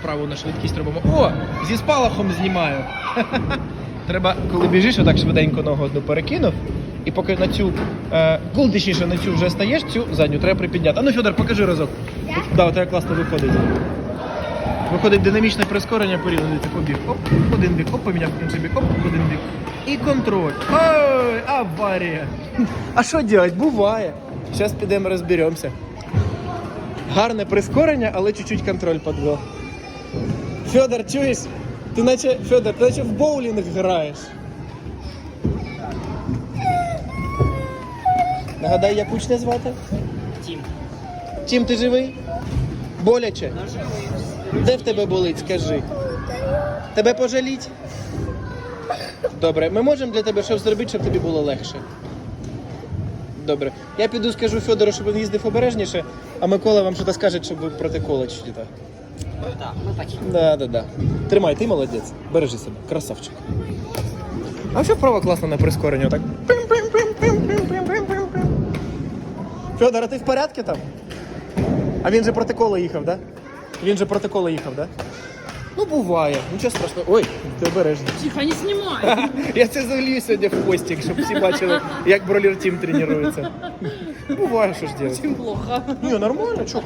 вправу на швидкість робимо. О, зі спалахом знімаю. Треба, коли біжиш, отак швиденько ногу одну перекинув. І поки на цю, е, коли точніше на цю вже стаєш, цю задню треба припідняти. А ну, Федор, покажи разок. Так? Да, у тебе класно виходить. Виходить динамічне прискорення порівняно. Дивіться, побіг. Оп, один бік, оп, поміняв бік, оп, один бік. І контроль. Ой, аварія. А що робити? Буває. Зараз підемо розберемося. Гарне прискорення, але чуть-чуть контроль підвел. Федор, чуєш? Ти наче, Федор, ти наче в боулінг граєш. Нагадай, як учня звати? Тім. Тім, ти живий? Боляче? Де в тебе болить, скажи? Тебе пожаліть? Добре, ми можемо для тебе щось зробити, щоб тобі було легше. Добре. Я піду скажу Федору, щоб він їздив обережніше, а Микола вам щось скаже, щоб ви проти кола так. Так, ми бачимо. Да, да, да. Тримай, ти молодець. Бережи себе, красавчик. А що вправо класно на прискоренні, так? Федор, а ти в порядку там? А він же проти кола їхав, да? Він же проти кола їхав, да? Ну, буває. Нічого страшного. Ой, ти обережно. Тихо, не снимай. Я це залью сьогодні в постік, щоб всі бачили, як бролер тім тренується. Буває, що ж робити. Очень плохо. Ні, нормально, чого,